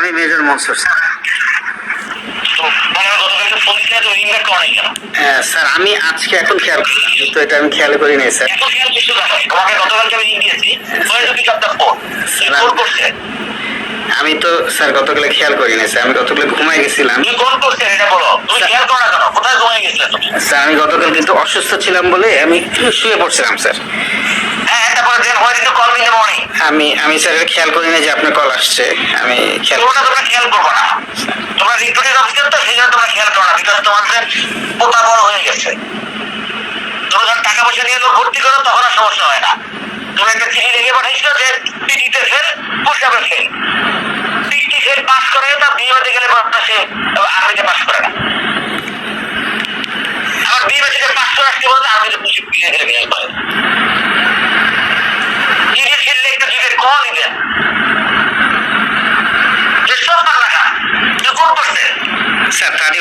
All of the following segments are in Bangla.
আমি মেজর মনসুর স্যার। মানে হ্যাঁ, স্যার আমি আজকে এখন খেয়াল করলাম তো এটা আমি খেয়াল করি নাই স্যার। আমি তো স্যার গতকালে খেয়াল করি নাই স্যার আমি গতকালে ঘুমাই গেছিলাম। স্যার আমি গতকাল কিন্তু অসুস্থ ছিলাম বলে আমি শুয়ে পড়ছিলাম স্যার। আমি আমি স্যারের খেয়াল করি না যে আপনার কল আসছে। আমি খেয়াল তোমরা তোমরা খেয়াল করব না। তোমরা রিক্রুটিং অফিসার তো, সেই জন্য তোমরা খেয়াল করো না বিকজ তোমাদের পোতা বড় হয়ে গেছে। তোমরা যখন টাকা পয়সা নিয়ে লোক ভর্তি করো, তখন আর সমস্যা হয় না। তুমি একটা চিঠি লিখে পাঠাইছিল যে পিটিতে ফেল পুষাবে ফেল পিটি ফেল পাস করে, তা বিয়েতে গেলে সে, আর্মিতে পাস করে না আবার বিয়ে থেকে পাস করে আসতে বলতে আর্মিতে পুষে বিয়ে গেলে বিয়ে করে চিঠি ফেললে একটু জিজ্ঞেস কল দিবেন সব পাল্লা তুই কোন করছে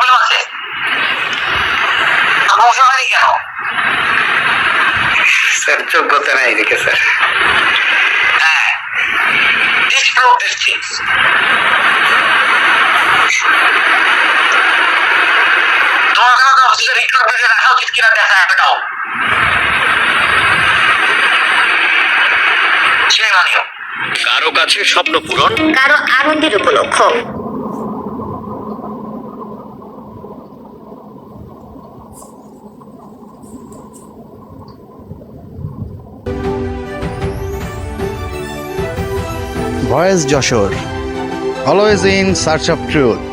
প্রবলেম আছে? সমস্যা হয়নি কেন? স্যার যোগ্যতা নাই দেখে স্যার। হ্যাঁ। Disprove these things তোমার কাছে অফিসে রিক্রুটমেন্টে রাখা উচিত কিনা দেখা দেখাও সে মানিও। কারও কাছে স্বপ্ন পূরণ। কারও আনন্দের উপলক্ষ। Voice Jessore. Always in search of truth